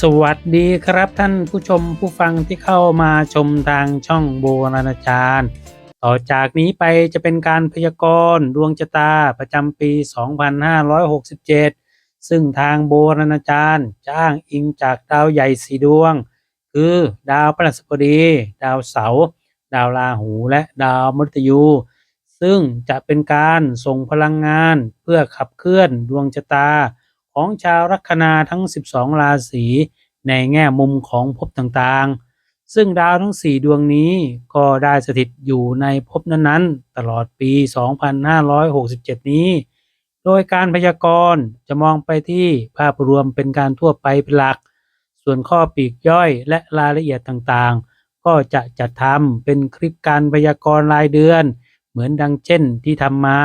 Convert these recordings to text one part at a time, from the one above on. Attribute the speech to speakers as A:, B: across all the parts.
A: สวัสดีครับท่านผู้ชมผู้ฟังที่เข้ามาชมทางช่องโบราณจารย์ ต่อจากนี้ไปจะเป็นการพยากรณ์ดวงชะตาประจำปี 2567 ซึ่งทางโบราณจารย์จ้างอิงจากดาวใหญ่สีดวง คือดาวพฤหัสบดี ดาวเสาร์ดาวราหูและดาวมฤตยู ซึ่งจะเป็นการส่งพลังงานเพื่อขับเคลื่อนดวงชะตา ของชาวลัคนาทั้ง 12 ราศีในแง่มุมของภพต่างๆ ซึ่งดาวทั้ง 4 ดวงนี้ก็ได้สถิตอยู่ในภพนั้นๆ ตลอดปี 2567 นี้ โดยการพยากรณ์จะมองไปที่ภาพรวมเป็นการทั่วไปเป็นหลัก ส่วนข้อปีกย่อยและรายละเอียดต่างๆ ก็จะจัดทำเป็นคลิปการพยากรณ์รายเดือน เหมือนดังเช่นที่ทำมา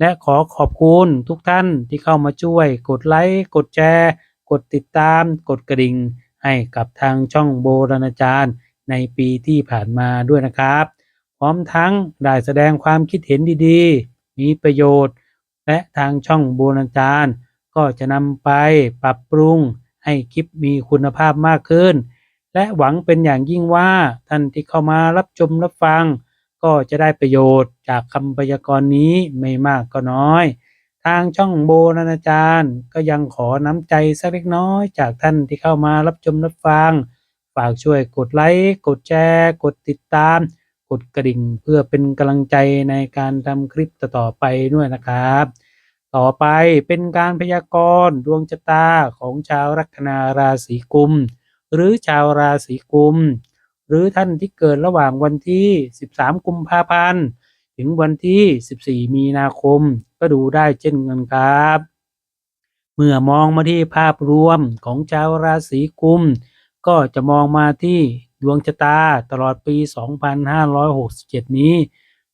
A: และขอขอบคุณทุกท่านที่เข้ามาช่วย กดไลค์กดแชร์ กดติดตาม กดกระดิ่ง ให้กับทางช่องโบราณจารย์ ในปีที่ผ่านมาด้วยนะครับ พร้อมทั้งได้แสดงความคิดเห็นดีๆ มีประโยชน์ และทางช่องโบราณจารย์ ก็จะนำไปปรับปรุง ให้คลิปมีคุณภาพมากขึ้น และหวังเป็นอย่างยิ่งว่าท่านที่เข้ามารับชมรับฟัง ก็จะได้ประโยชน์จากคำพยากรณ์นี้ไม่มากก็น้อย ทางช่องโบราณจารย์ก็ยังขอน้ำใจสักเล็กน้อยจากท่านที่เข้ามารับชมรับฟัง ฝากช่วยกดไลค์ กดแชร์ กดติดตาม กดกระดิ่งเพื่อเป็นกำลังใจในการทำคลิปต่อไปด้วยนะครับ ต่อไปเป็นการพยากรณ์ดวงชะตาของชาวลัคนาราศีกุม หรือชาวราศีกุม หรือท่านที่เกิดระหว่างวันที่ 13 กุมภาพันธ์ ถึงวันที่ 14 มีนาคม ก็ดูได้เช่นกันครับ เมื่อมองมาที่ภาพรวมของชาวราศีกุม ก็จะมองมาที่ดวงชะตาตลอดปี 2567 นี้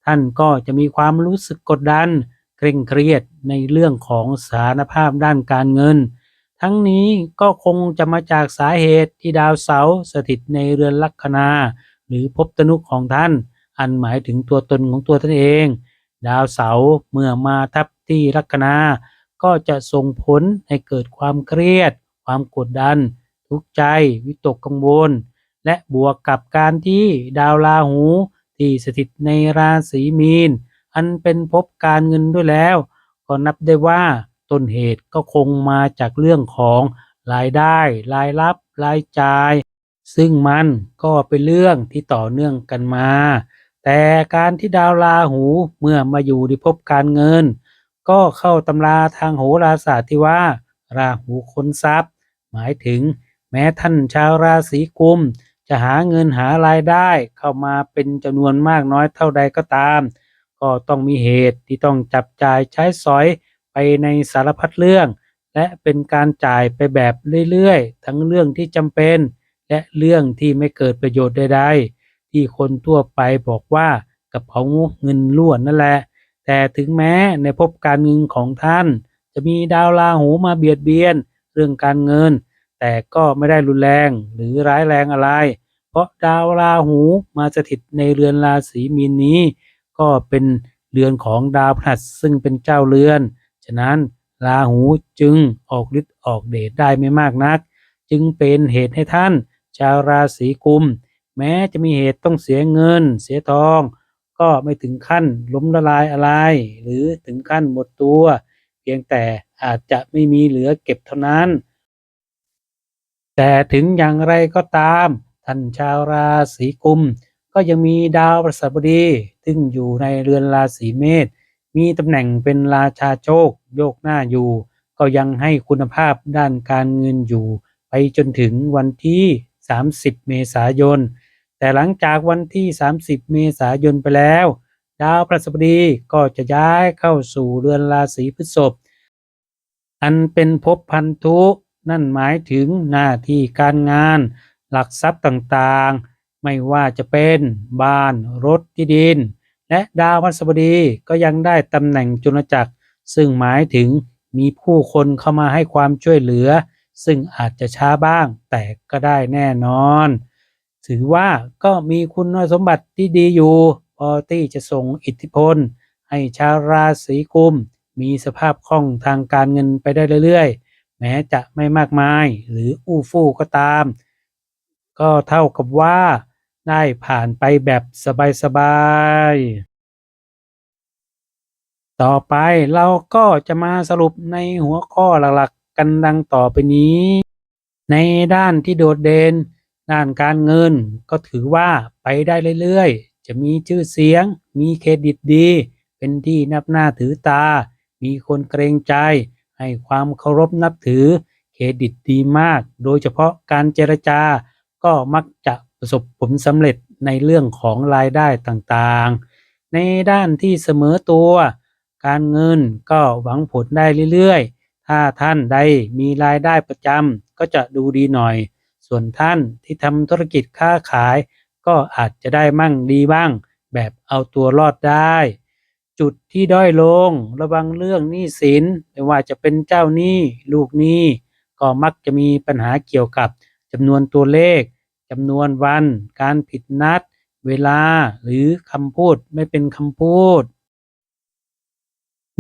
A: ท่านก็จะมีความรู้สึกกดดัน เคร่งเครียดในเรื่องของสถานภาพด้านการเงิน ทั้งนี้ก็คงจะมาจากสาเหตุที่ดาวเสาร์สถิตในเรือนลัคนา หรือภพตนุของท่าน อันหมายถึงตัวตนของตัวท่านเอง ดาวเสาร์เมื่อมาทับที่ลัคนา ก็จะส่งผลให้เกิดความเครียด ความกดดัน ทุกข์ใจ วิตกกังวล และบวกกับการที่ดาวราหู ที่สถิตในราศีมีน อันเป็นภพการเงินด้วยแล้ว ก็นับได้ว่า ต้นเหตุก็คงมาจากเรื่องของรายได้ รายรับ รายจ่าย ซึ่งมันก็เป็นเรื่องที่ต่อเนื่องกันมา แต่การที่ดาวราหูเมื่อมาอยู่ในภพการเงิน ก็เข้าตำราทางโหราศาสตร์ที่ว่า ราหูค้นทรัพย์ หมายถึงแม้ท่านชาวราศีกุม จะหาเงินหารายได้เข้ามาเป็นจำนวนมากน้อยเท่าใดก็ตาม ก็ต้องมีเหตุที่ต้องจับจ่ายใช้สอย ไปในสารพัดเรื่อง และเป็นการจ่ายไปแบบเรื่อยๆ ทั้งเรื่องที่จำเป็น และเรื่องที่ไม่เกิดประโยชน์ใดๆ ที่คนทั่วไปบอกว่ากระเป๋าเงินล้วนนั่นแหละ แต่ถึงแม้ในภพการเงินของท่าน จะมีดาวราหูมาเบียดเบียนเรื่องการเงิน แต่ก็ไม่ได้รุนแรงหรือร้ายแรงอะไร เพราะดาวราหูมาสถิตในเรือนราศีมีนนี้ ก็เป็นเรือนของดาวพฤหัสซึ่งเป็นเจ้าเรือน ฉะนั้นราหูจึงออกฤทธิ์ออกเดชได้ไม่มากนัก จึงเป็นเหตุให้ท่าน ชาวราศีกุม แม้จะมีเหตุต้องเสียเงิน เสียทอง ก็ไม่ถึงขั้นล้มละลายอะไร หรือถึงขั้นหมดตัว เพียงแต่อาจจะไม่มีเหลือเก็บเท่านั้น แต่ถึงอย่างไรก็ตาม ท่านชาวราศีกุม ก็ยังมีดาวพฤหัสบดีซึ่งอยู่ในเรือนราศีเมษ มีตำแหน่งเป็นราชาโชคโยกหน้าอยู่ ก็ยังให้คุณภาพด้านการเงินอยู่ ไปจนถึงวันที่ 30 เมษายน แต่หลังจากวันที่ 30 เมษายนไปแล้ว ดาวพฤหัสบดีก็จะย้ายเข้าสู่เรือนราศีพฤษภอันเป็นภพพันธุนั่นหมายถึงหน้าที่การงาน หลักทรัพย์ต่างๆ ไม่ว่าจะเป็นบ้านรถที่ดิน และดาวพฤหัสบดีก็ยังได้ตำแหน่งจุลจักร ซึ่งหมายถึงมีผู้คนเข้ามาให้ความช่วยเหลือ ซึ่งอาจจะช้าบ้าง แต่ก็ได้แน่นอน ถือว่าก็มีคุณสมบัติที่ดีอยู่ พอที่จะส่งอิทธิพล ให้ชาวราศีกุม มีสภาพคล่องทางการเงินไปได้เรื่อยๆ แม้จะไม่มากมายหรืออู้ฟู่ก็ตาม ก็เท่ากับว่า ได้ผ่านไปแบบสบายๆ ต่อไปเราก็จะมาสรุปในหัวข้อหลักๆ กันดังต่อไปนี้ ในด้านที่โดดเด่นด้านการเงินก็ถือว่าไปได้เรื่อยๆ จะมีชื่อเสียง มีเครดิตดี เป็นที่นับหน้าถือตา มีคนเกรงใจ ให้ความเคารพนับถือ เครดิตดีมาก โดยเฉพาะการเจรจาก็มักจะ ประสบผลสำเร็จในเรื่องของรายได้ต่างๆ ในด้านที่เสมอตัว การเงินก็หวังผลได้เรื่อยๆ ถ้าท่านใดมีรายได้ประจำก็จะดูดีหน่อย ส่วนท่านที่ทำธุรกิจค้าขาย ก็อาจจะได้มั่งดีบ้าง แบบเอาตัวรอดได้ จุดที่ด้อยลงระวังเรื่องหนี้สินไม่ว่าจะเป็นเจ้าหนี้ลูกหนี้ก็มักจะมีปัญหาเกี่ยวกับจำนวนตัวเลข จำนวนวัน การผิดนัด เวลาหรือคำพูดไม่เป็นคำพูด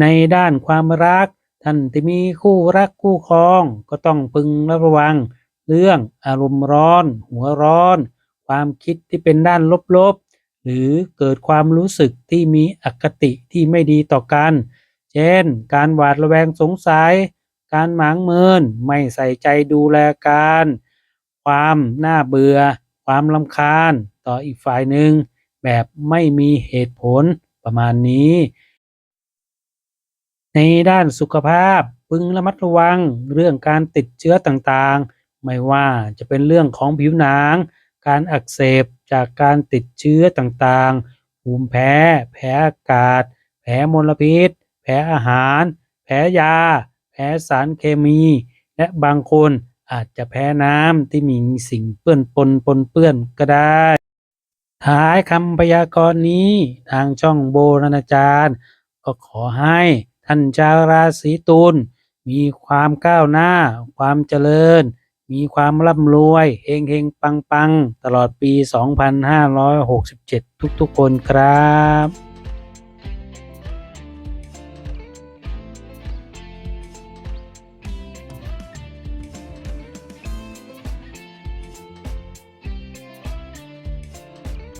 A: ในด้านความรัก ท่านที่มีคู่รักคู่ครอง ก็ต้องพึงระวัง เรื่องอารมณ์ร้อน หัวร้อน ความคิดที่เป็นด้านลบๆ หรือเกิดความรู้สึกที่มีอคติที่ไม่ดีต่อกัน เช่น การหวาดระแวงสงสัย การหมางเมินไม่ใส่ใจดูแลกัน ความน่าเบื่อ ความลำคาญต่ออีกฝ่ายหนึ่งแบบไม่มีเหตุผลประมาณนี้ ในด้านสุขภาพพึงระมัดระวังเรื่องการติดเชื้อต่างๆ ไม่ว่าจะเป็นเรื่องของผิวหนัง การอักเสบจากการติดเชื้อต่างๆ ภูมิแพ้ แพ้อากาศ แพ้มลพิษ แพ้อาหาร แพ้ยา แพ้สารเคมี และบางคน อาจจะแพ้น้ำที่มีสิ่งเปื้อนปนปนเปื้อนก็ได้ ท้ายคำพยากรณ์นี้ทางช่องโบราณจารย์ ก็ขอให้ท่านชาวราศีตุลมีความก้าวหน้า ความเจริญ มีความร่ำรวยเฮงเฮงปังปังตลอดปี 2567 ทุกๆคนครับ